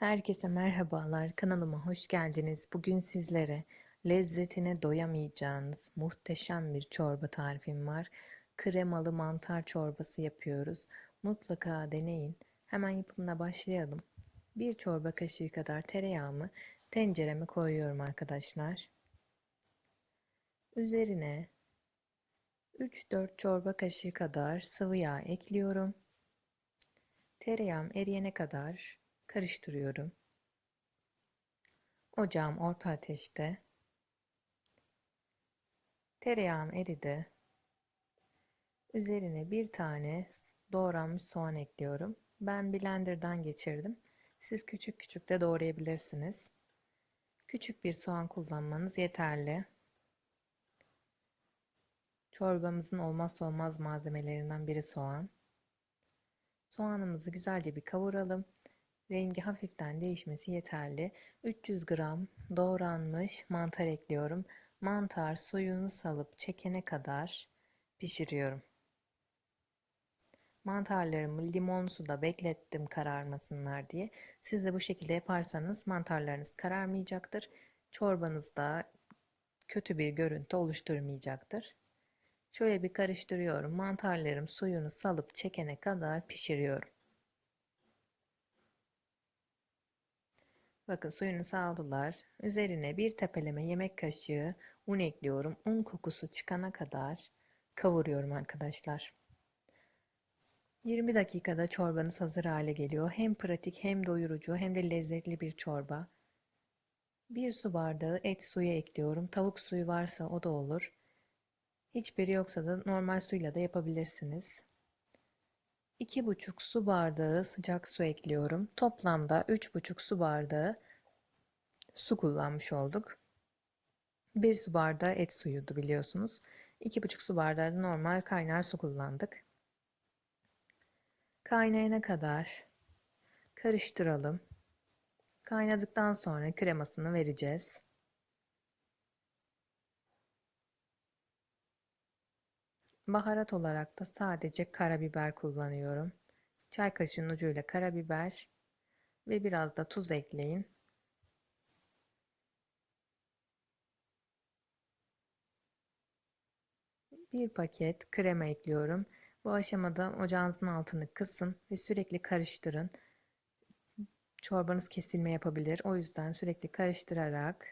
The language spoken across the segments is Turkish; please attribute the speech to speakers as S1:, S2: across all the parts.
S1: Herkese merhabalar, kanalıma hoş geldiniz. Bugün sizlere lezzetine doyamayacağınız muhteşem bir çorba tarifim var. Kremalı mantar çorbası yapıyoruz. Mutlaka deneyin. Hemen yapımına başlayalım. Bir çorba kaşığı kadar tereyağımı tencereme koyuyorum arkadaşlar. Üzerine 3-4 çorba kaşığı kadar sıvı yağ ekliyorum. Tereyağım eriyene kadar karıştırıyorum. Ocağım orta ateşte. Tereyağım eridi. Üzerine bir tane doğranmış soğan ekliyorum. Ben blenderdan geçirdim. Siz küçük küçük de doğrayabilirsiniz. Küçük bir soğan kullanmanız yeterli. Çorbamızın olmazsa olmaz malzemelerinden biri soğan. Soğanımızı güzelce bir kavuralım. Rengi hafiften değişmesi yeterli. 300 gram doğranmış mantar ekliyorum. Mantar suyunu salıp çekene kadar pişiriyorum. Mantarlarımı limon suda beklettim kararmasınlar diye. Siz de bu şekilde yaparsanız mantarlarınız kararmayacaktır. Çorbanızda kötü bir görüntü oluşturmayacaktır. Şöyle bir karıştırıyorum. Mantarlarım suyunu salıp çekene kadar pişiriyorum. Bakın suyunu saldılar. Üzerine bir tepeleme yemek kaşığı un ekliyorum. Un kokusu çıkana kadar kavuruyorum arkadaşlar. 20 dakikada çorbanız hazır hale geliyor. Hem pratik hem doyurucu hem de lezzetli bir çorba. Bir su bardağı et suyu ekliyorum. Tavuk suyu varsa o da olur. Hiçbiri yoksa da normal suyla da yapabilirsiniz. 2,5 su bardağı sıcak su ekliyorum. Toplamda 3,5 su bardağı su kullanmış olduk. 1 su bardağı et suyuydu biliyorsunuz. 2,5 su bardağı da normal kaynar su kullandık. Kaynayana kadar karıştıralım. Kaynadıktan sonra kremasını vereceğiz. Baharat olarak da sadece karabiber kullanıyorum. Çay kaşığının ucuyla karabiber ve biraz da tuz ekleyin. Bir paket krema ekliyorum. Bu aşamada ocağınızın altını kısın ve sürekli karıştırın. Çorbanız kesilme yapabilir. O yüzden sürekli karıştırarak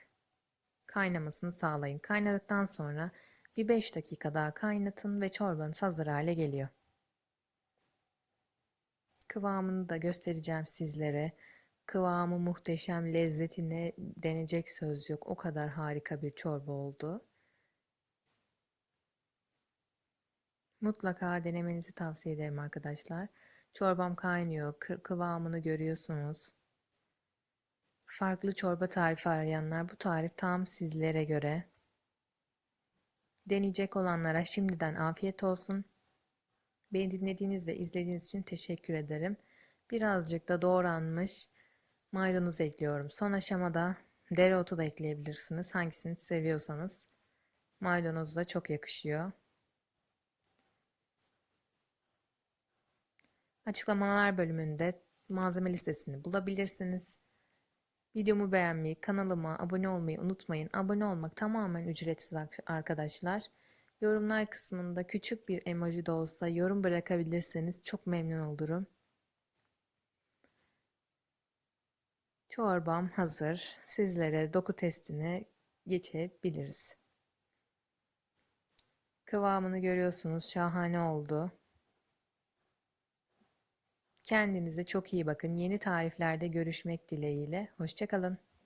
S1: kaynamasını sağlayın. Kaynadıktan sonra bir 5 dakika daha kaynatın ve çorbanız hazır hale geliyor. Kıvamını da göstereceğim sizlere. Kıvamı muhteşem, lezzetine denecek söz yok. O kadar harika bir çorba oldu. Mutlaka denemenizi tavsiye ederim arkadaşlar. Çorbam kaynıyor. Kıvamını görüyorsunuz. Farklı çorba tarifi arayanlar bu tarif tam sizlere göre. Deneyecek olanlara şimdiden afiyet olsun. Beni dinlediğiniz ve izlediğiniz için teşekkür ederim. Birazcık da doğranmış maydanoz ekliyorum. Son aşamada dereotu da ekleyebilirsiniz. Hangisini seviyorsanız. Maydanoz da çok yakışıyor. Açıklamalar bölümünde malzeme listesini bulabilirsiniz. Videomu beğenmeyi, kanalıma abone olmayı unutmayın. Abone olmak tamamen ücretsiz arkadaşlar. Yorumlar kısmında küçük bir emoji de olsa yorum bırakabilirseniz çok memnun olurum. Çorbam hazır. Sizlere doku testine geçebiliriz. Kıvamını görüyorsunuz. Şahane oldu. Kendinize çok iyi bakın. Yeni tariflerde görüşmek dileğiyle. Hoşçakalın.